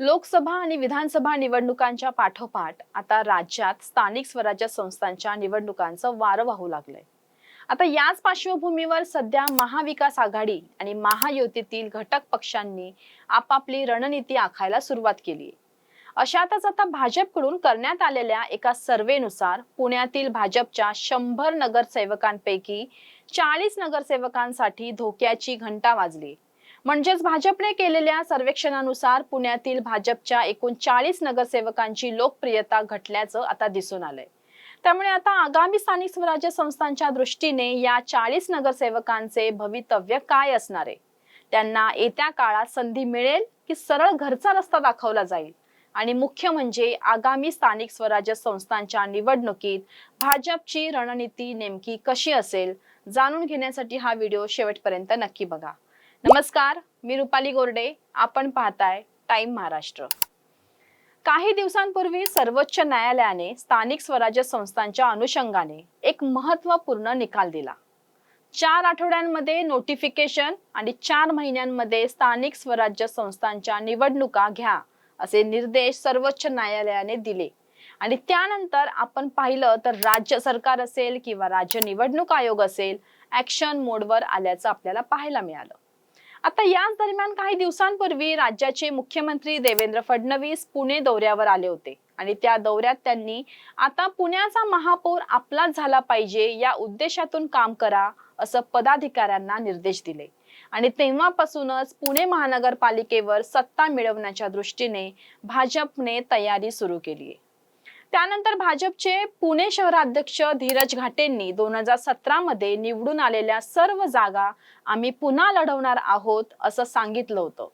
लोकसभा आणि विधानसभा निवडणुकांच्या पाठोपाठ आता राज्यात स्थानिक स्वराज्य संस्थांच्या निवडणुकांचं वारं वाहू लागलंय. आता याच पार्श्वभूमीवर सध्या महाविकास आघाडी आणि महायुतीतील घटक पक्षांनी आपापली रणनीती आखायला सुरुवात केली अशातच आता भाजपकडून करण्यात आलेल्या एका सर्वेनुसार पुण्यातील भाजपच्या शंभर नगरसेवकांपैकी चाळीस नगरसेवकांसाठी धोक्याची घंटा वाजली. म्हणजेच भाजपने केलेल्या सर्वेक्षणानुसार पुण्यातील भाजपच्या एकूण चाळीस नगरसेवकांची लोकप्रियता घटल्याचं आता दिसून आलंय. त्यामुळे आता आगामी स्थानिक स्वराज्य संस्थांच्या दृष्टीने या चाळीस नगरसेवकांचे भवितव्य काय असणार आहे? त्यांना येत्या काळात संधी मिळेल की सरळ घरचा रस्ता दाखवला जाईल? आणि मुख्य म्हणजे आगामी स्थानिक स्वराज्य संस्थांच्या निवडणुकीत भाजपची रणनीती नेमकी कशी असेल? जाणून घेण्यासाठी हा व्हिडिओ शेवटपर्यंत नक्की बघा. नमस्कार मी रुपाली गोरडे. आपण पाहताय टाइम महाराष्ट्र. काही दिवसांपूर्वी सर्वोच्च न्यायालयाने स्थानिक स्वराज्य संस्थांच्या अनुषंगाने एक महत्त्वपूर्ण निकाल दिला. चार आठवड्यांमध्ये नोटिफिकेशन आणि चार महिन्यांमध्ये स्थानिक स्वराज्य संस्थांच्या निवडणुका घ्या असे निर्देश सर्वोच्च न्यायालयाने दिले. आणि त्यानंतर आपण पाहिलं तर राज्य सरकार असेल किंवा राज्य निवडणूक आयोग असेल ऍक्शन मोडवर आल्याचं आपल्याला पाहायला मिळालं. आता याच दरम्यान काही दिवसांपूर्वी राज्याचे मुख्यमंत्री देवेंद्र फडणवीस पुणे दौऱ्यावर आले होते. आणि त्या दौऱ्यात त्यांनी आता पुण्याचा महापौर आपलाच झाला पाहिजे या उद्देशातून काम करा असं पदाधिकाऱ्यांना निर्देश दिले. आणि तेव्हापासूनच पुणे महानगरपालिकेवर सत्ता मिळवण्याच्या दृष्टीने भाजपने तयारी सुरू केली आहे त्यानंतर भाजपचे पुणे शहराध्यक्ष धीरज घाटेंनी दोन हजार सतरा मध्ये निवडून आलेल्या सर्व जागा आम्ही पुन्हा लढवणार आहोत असं सांगितलं होतं.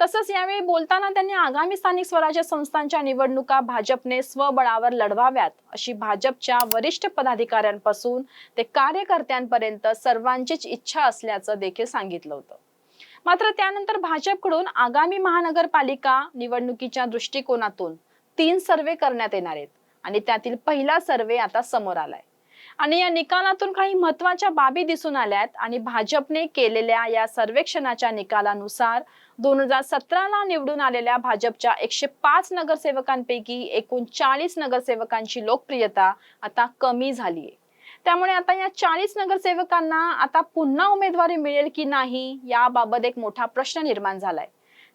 तसंच यावेळी बोलताना त्यांनी आगामी स्थानिक स्वराज्य संस्थांच्या निवडणुका भाजपने स्वबळावर लढवाव्यात अशी भाजपच्या वरिष्ठ पदाधिकाऱ्यांपासून ते कार्यकर्त्यांपर्यंत सर्वांचीच इच्छा असल्याचं देखील सांगितलं होतं. मात्र त्यानंतर भाजपकडून आगामी महानगरपालिका निवडणुकीच्या दृष्टिकोनातून तीन सर्वे करण्यात येणार आहेत. आणि त्यातील पहिला सर्वे आता समोर आलाय. आणि या निकालातून काही महत्त्वाच्या बाबी दिसून आल्यात आणि भाजपने केलेल्या या सर्वेक्षणाच्या निकालानुसार दोन हजार सतराला निवडून आलेल्या भाजपच्या एकशे पाच नगरसेवकांपैकी एकूण चाळीस नगरसेवकांची लोकप्रियता आता कमी झालीय. त्यामुळे आता या चाळीस नगरसेवकांना आता पुन्हा उमेदवारी मिळेल की नाही याबाबत एक मोठा प्रश्न निर्माण झालाय.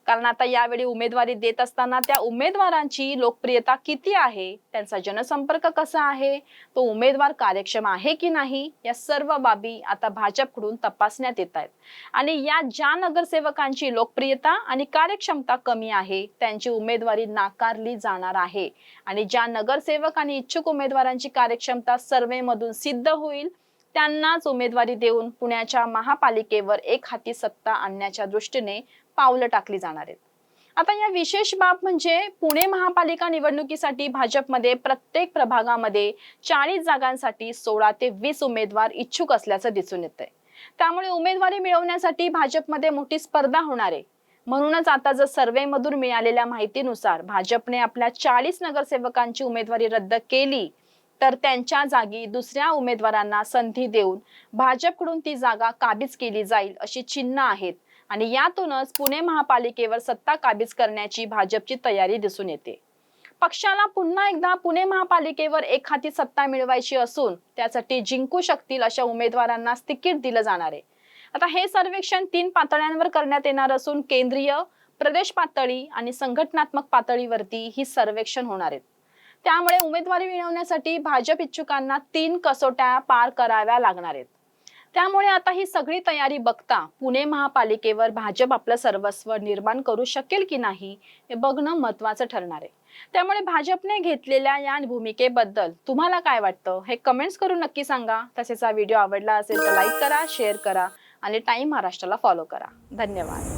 कारण आता यावेळी उमेदवारी देत असताना त्या उमेदवारांची लोकप्रियता किती आहे? त्यांचा जनसंपर्क कसा आहे? तो उमेदवार कार्यक्षम आहे की नाही? या सर्व बाबी आता भाजपकडून तपासण्यात येत आहेत. आणि या ज्या नगरसेवकांची लोकप्रियता आणि कार्यक्षमता कमी आहे त्यांची उमेदवारी नाकारली जाणार आहे. आणि ज्या नगरसेवक आणि इच्छुक उमेदवारांची कार्यक्षमता सर्वेमधून सिद्ध होईल त्यांनाच उमेदवारी देऊन पुण्याच्या महापालिकेवर एक हाती सत्ता आणण्याच्या दृष्टीने पावलं टाकली जाणार आहेत. आता या विशेष बाब म्हणजे पुणे महापालिका निवडणुकीसाठी भाजपमध्ये प्रत्येक प्रभागामध्ये चाळीस जागांसाठी सोळा ते वीस उमेदवार इच्छुक असल्याचं दिसून येत आहे त्यामुळे उमेदवारी मिळवण्यासाठी भाजपमध्ये मोठी स्पर्धा होणार आहे. म्हणूनच आता जर सर्वे मधून मिळालेल्या माहितीनुसार भाजपने आपल्या चाळीस नगरसेवकांची उमेदवारी रद्द केली तर त्यांच्या जागी दुसऱ्या उमेदवारांना संधी देऊन भाजपकडून ती जागा काबीज केली जाईल अशी चिन्ह आहेत. आणि यातूनच पुणे महापालिकेवर सत्ता काबीज करण्याची भाजपची तयारी दिसून येते. पक्षाला पुन्हा एकदा पुणे महापालिकेवर एक हाती सत्ता मिळवायची असून त्यासाठी जिंकू शकतील अशा उमेदवारांना तिकीट दिलं जाणार आहे. आता हे सर्वेक्षण तीन पातळ्यांवर करण्यात येणार असून केंद्रीय प्रदेश पातळी आणि संघटनात्मक पातळीवरती ही सर्वेक्षण होणार आहेत. त्यामुळे उमेदवारी मिळवण्यासाठी भाजप इच्छुकांना तीन कसोट्या पार कराव्या लागणार आहेत. त्यामुळे आता ही सगळी तयारी बघता पुणे महापालिकेवर भाजप आपलं सर्वस्व निर्माण करू शकेल की नाही हे बघणं महत्वाचं ठरणार आहे. त्यामुळे भाजपने घेतलेल्या या भूमिकेबद्दल तुम्हाला काय वाटतं? हे कमेंट्स करून नक्की सांगा. तसेच हा व्हिडिओ आवडला असेल तर लाईक करा शेअर करा आणि टाईम महाराष्ट्राला फॉलो करा. धन्यवाद.